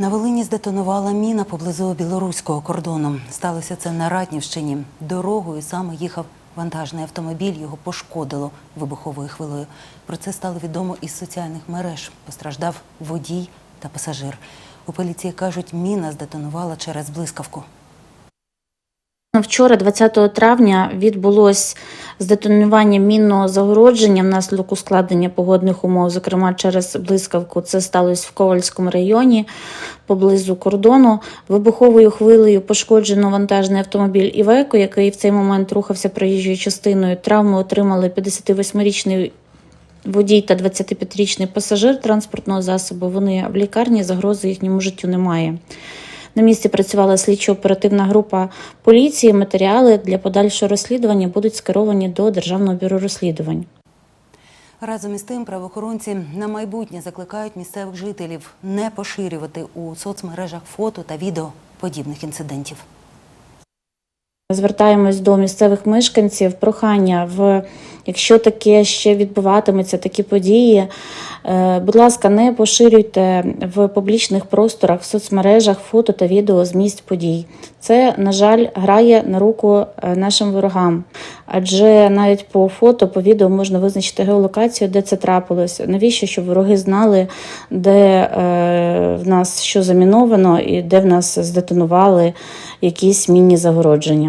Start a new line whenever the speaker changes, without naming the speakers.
На Волині здетонувала міна поблизу білоруського кордону. Сталося це на Ратнівщині. Дорогою саме їхав вантажний автомобіль. Його пошкодило вибуховою хвилою. Про це стало відомо із соціальних мереж. Постраждав водій та пасажир. У поліції кажуть, міна здетонувала через блискавку.
Вчора, 20 травня, відбулось здетонування мінного загородження внаслідок ускладнення погодних умов, зокрема через блискавку. Це сталося в Ковальському районі поблизу кордону. Вибуховою хвилею пошкоджено вантажний автомобіль Івеко, який в цей момент рухався проїжджою частиною. Травму отримали 58-річний водій та 25-річний пасажир транспортного засобу. Вони в лікарні загрози їхньому життю немає. На місці працювала слідчо-оперативна група поліції. Матеріали для подальшого розслідування будуть скеровані до Державного бюро розслідувань.
Разом із тим правоохоронці на майбутнє закликають місцевих жителів не поширювати у соцмережах фото та відео подібних інцидентів.
Звертаємось до місцевих мешканців. Прохання в якщо таке ще відбуватиметься, такі події. Е, Будь ласка, не поширюйте в публічних просторах, в соцмережах фото та відео з місць подій. Це, на жаль, грає на руку е, нашим ворогам. Адже навіть по фото, по відео можна визначити геолокацію, де це трапилось. Навіщо? Щоб вороги знали, де е, в нас що заміновано і де в нас здетонували якісь мінні загородження.